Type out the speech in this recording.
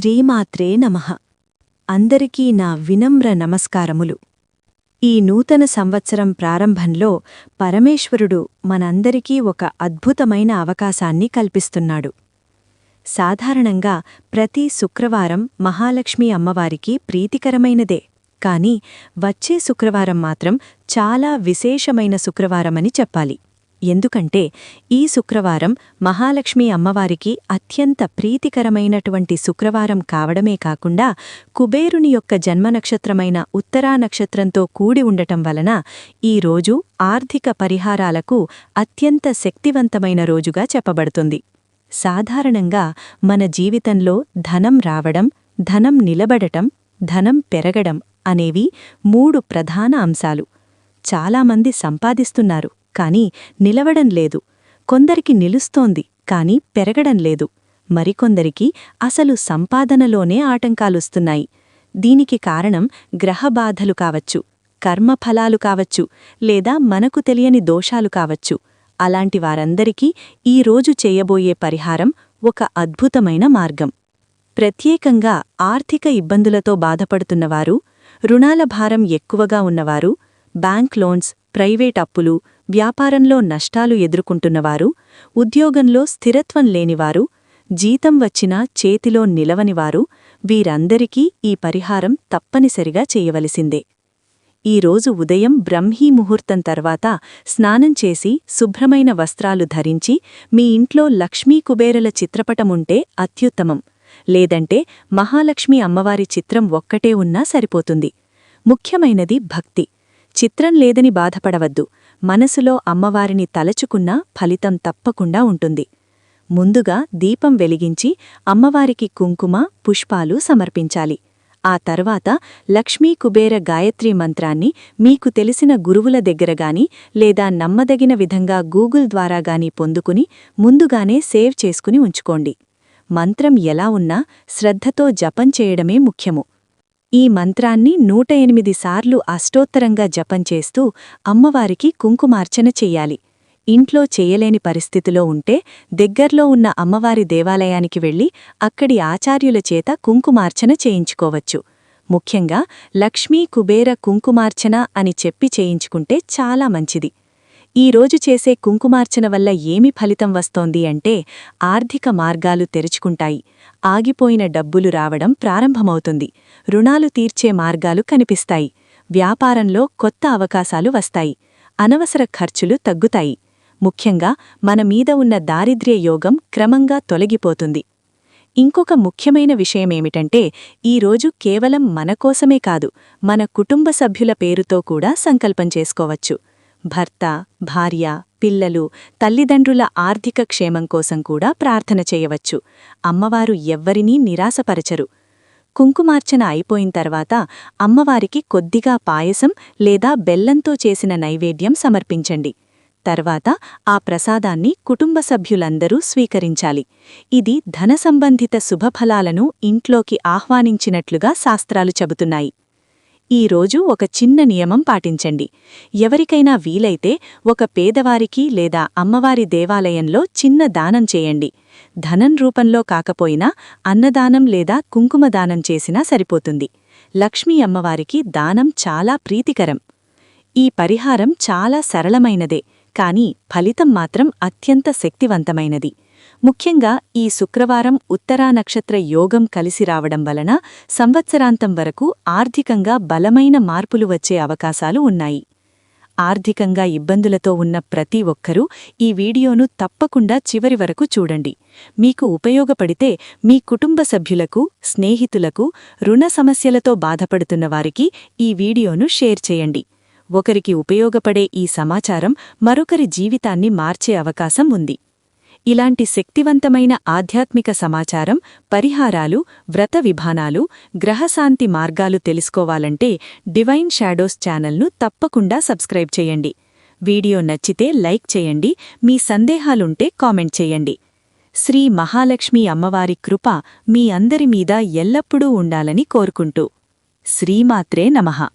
శ్రీమాత్రే నమః. అందరికీ నా వినమ్ర నమస్కారములు. ఈ నూతన సంవత్సరం ప్రారంభంలో పరమేశ్వరుడు మనందరికీ ఒక అద్భుతమైన అవకాశాన్ని కల్పిస్తున్నాడు. సాధారణంగా ప్రతి శుక్రవారం మహాలక్ష్మి అమ్మవారికి ప్రీతికరమైనదే. కాని వచ్చే శుక్రవారం మాత్రం చాలా విశేషమైన శుక్రవారమని చెప్పాలి. ఎందుకంటే ఈ శుక్రవారం మహాలక్ష్మి అమ్మవారికి అత్యంత ప్రీతికరమైనటువంటి శుక్రవారం కావడమే కాకుండా కుబేరుని యొక్క జన్మనక్షత్రమైన ఉత్తరా నక్షత్రంతో కూడి ఉండటం వలన ఈ రోజు ఆర్థిక పరిహారాలకు అత్యంత శక్తివంతమైన రోజుగా చెప్పబడుతుంది. సాధారణంగా మన జీవితంలో ధనం రావడం ధనం నిలబడటం ధనం పెరగడం అనేవి మూడు ప్రధాన అంశాలు. చాలామంది సంపాదిస్తున్నారు. కాని నిలవడం లేదు. కొందరికి నిలుస్తోంది కాని పెరగడం లేదు. మరికొందరికి అసలు సంపాదనలోనే ఆటంకాలుస్తున్నాయి. దీనికి కారణం గ్రహబాధలు కావచ్చు కర్మఫలాలు కావచ్చు లేదా మనకు తెలియని దోషాలు కావచ్చు. అలాంటి వారందరికీ ఈ రోజు చేయబోయే పరిహారం ఒక అద్భుతమైన మార్గం. ప్రత్యేకంగా ఆర్థిక ఇబ్బందులతో బాధపడుతున్నవారు రుణాల భారం ఎక్కువగా ఉన్నవారు బ్యాంక్ లోన్స్ ప్రైవేట్ అప్పులు వ్యాపారంలో నష్టాలు ఎదుర్కొంటున్నవారు ఉద్యోగంలో స్థిరత్వం లేనివారు జీతం వచ్చినా చేతిలో నిలవనివారు వీరందరికీ ఈ పరిహారం తప్పనిసరిగా చేయవలసిందే. ఈరోజు ఉదయం బ్రహ్మీ ముహూర్తం తర్వాత స్నానం చేసి శుభ్రమైన వస్త్రాలు ధరించి మీ ఇంట్లో లక్ష్మీ కుబేరల చిత్రపటముంటే అత్యుత్తమం. లేదంటే మహాలక్ష్మి అమ్మవారి చిత్రం ఒక్కటే ఉన్నా సరిపోతుంది. ముఖ్యమైనది భక్తి. చిత్రం లేదని బాధపడవద్దు. మనసులో అమ్మవారిని తలచుకున్నా ఫలితం తప్పకుండా ఉంటుంది. ముందుగా దీపం వెలిగించి అమ్మవారికి కుంకుమ పుష్పాలు సమర్పించాలి. ఆ తర్వాత లక్ష్మీ కుబేర గాయత్రీ మంత్రాన్ని మీకు తెలిసిన గురువుల దగ్గరగాని లేదా నమ్మదగిన విధంగా గూగుల్ ద్వారా గాని పొందుకుని ముందుగానే సేవ్ చేసుకుని ఉంచుకోండి. మంత్రం ఎలా ఉన్నా శ్రద్ధతో జపం చేయడమే ముఖ్యము. ఈ మంత్రాన్ని నూట ఎనిమిది సార్లు అష్టోత్తరంగా జపం చేస్తూ అమ్మవారికి కుంకుమార్చన చెయ్యాలి. ఇంట్లో చేయలేని పరిస్థితిలో ఉంటే దగ్గర్లో ఉన్న అమ్మవారి దేవాలయానికి వెళ్ళి అక్కడి ఆచార్యుల చేత కుంకుమార్చన చేయించుకోవచ్చు. ముఖ్యంగా లక్ష్మీ కుబేర కుంకుమార్చన అని చెప్పి చేయించుకుంటే చాలా మంచిది. ఈరోజు చేసే కుంకుమార్చన వల్ల ఏమి ఫలితం వస్తోంది అంటే ఆర్థిక మార్గాలు తెరుచుకుంటాయి. ఆగిపోయిన డబ్బులు రావడం ప్రారంభమవుతుంది. రుణాలు తీర్చే మార్గాలు కనిపిస్తాయి. వ్యాపారంలో కొత్త అవకాశాలు వస్తాయి. అనవసర ఖర్చులు తగ్గుతాయి. ముఖ్యంగా మన మీద ఉన్న దారిద్ర్య యోగం క్రమంగా తొలగిపోతుంది. ఇంకొక ముఖ్యమైన విషయమేమిటంటే ఈరోజు కేవలం మనకోసమే కాదు మన కుటుంబ సభ్యుల పేరుతో కూడా సంకల్పం చేసుకోవచ్చు. భర్త భార్య పిల్లలు తల్లిదండ్రుల ఆర్థిక క్షేమం కోసం కూడా ప్రార్థన చేయవచ్చు. అమ్మవారు ఎవ్వరినీ నిరాశపరచరు. కుంకుమార్చన అయిపోయిన తర్వాత అమ్మవారికి కొద్దిగా పాయసం లేదా బెల్లంతో చేసిన నైవేద్యం సమర్పించండి. తర్వాత ఆ ప్రసాదాన్ని కుటుంబ సభ్యులందరూ స్వీకరించాలి. ఇది ధన సంబంధిత శుభఫలాలను ఇంట్లోకి ఆహ్వానించినట్లుగా శాస్త్రాలు చెబుతున్నాయి. ఈ రోజు ఒక చిన్న నియమం పాటించండి. ఎవరికైనా వీలైతే ఒక పేదవారికి లేదా అమ్మవారి దేవాలయంలో చిన్న దానం చేయండి. ధనం రూపంలో కాకపోయినా అన్నదానం లేదా కుంకుమదానం చేసినా సరిపోతుంది. లక్ష్మీ అమ్మవారికి దానం చాలా ప్రీతికరం. ఈ పరిహారం చాలా సరళమైనదే. కానీ ఫలితం మాత్రం అత్యంత శక్తివంతమైనది. ముఖ్యంగా ఈ శుక్రవారం ఉత్తరా నక్షత్ర యోగం కలిసి రావడం వలన సంవత్సరాంతం వరకు ఆర్థికంగా బలమైన మార్పులు వచ్చే అవకాశాలు ఉన్నాయి. ఆర్థికంగా ఇబ్బందులతో ఉన్న ప్రతి ఒక్కరూ ఈ వీడియోను తప్పకుండా చివరి వరకు చూడండి. మీకు ఉపయోగపడితే మీ కుటుంబ సభ్యులకు స్నేహితులకు రుణ సమస్యలతో బాధపడుతున్న వారికి ఈ వీడియోను షేర్ చేయండి. ఒకరికి ఉపయోగపడే ఈ సమాచారం మరొకరి జీవితాన్ని మార్చే అవకాశం ఉంది. ఇలాంటి శక్తివంతమైన ఆధ్యాత్మిక సమాచారం పరిహారాలు వ్రత విధానాలు గ్రహశాంతి మార్గాలు తెలుసుకోవాలంటే డివైన్ షాడోస్ ఛానల్ను తప్పకుండా సబ్స్క్రైబ్ చేయండి. వీడియో నచ్చితే లైక్ చేయండి మీ సందేహాలుంటే కామెంట్ చేయండి. శ్రీ మహాలక్ష్మి అమ్మవారి కృప మీ అందరి మీద ఎల్లప్పుడూ ఉండాలని కోరుకుంటూ. శ్రీమాత్రే నమః.